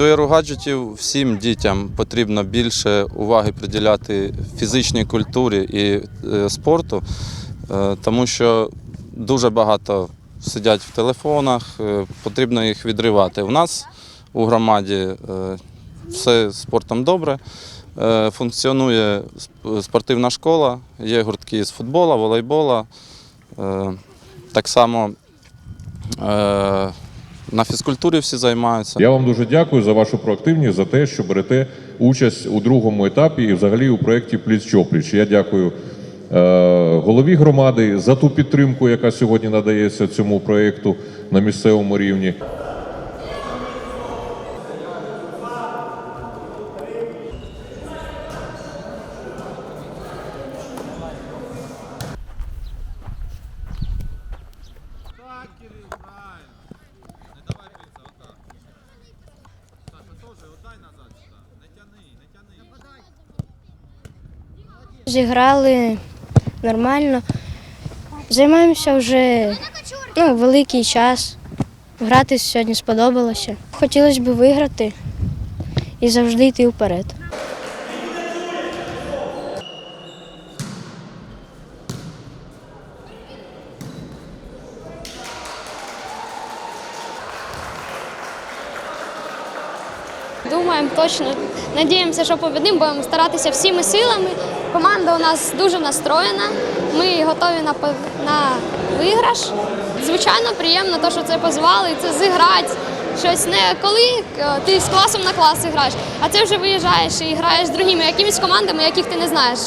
Цю гаджетів всім дітям потрібно більше уваги приділяти фізичній культурі і е, спорту, е, тому що дуже багато сидять в телефонах, е, потрібно їх відривати. У нас у громаді все спортом добре. Функціонує спортивна школа, є гуртки з футбола, волейбола. Так само на фізкультурі всі займаються. Я вам дуже дякую за вашу проактивність, за те, що берете участь у другому етапі і взагалі у проєкті Пліч-Чопліч. Я дякую е, голові громади за ту підтримку, яка сьогодні надається цьому проєкту на місцевому рівні. Зіграли нормально. Займаємося вже ну, великий час. Грати сьогодні сподобалося. Хотілося б виграти і завжди йти вперед. Думаємо точно, надіємося, що победимо, будемо старатися всіми силами. Команда у нас дуже настроєна. Ми готові на, на виграш. Звичайно, приємно, те, що це позвали, це зіграти. Щось не коли е, ти з класом на клас граєш, а це вже виїжджаєш і граєш з другими якимись командами, яких ти не знаєш.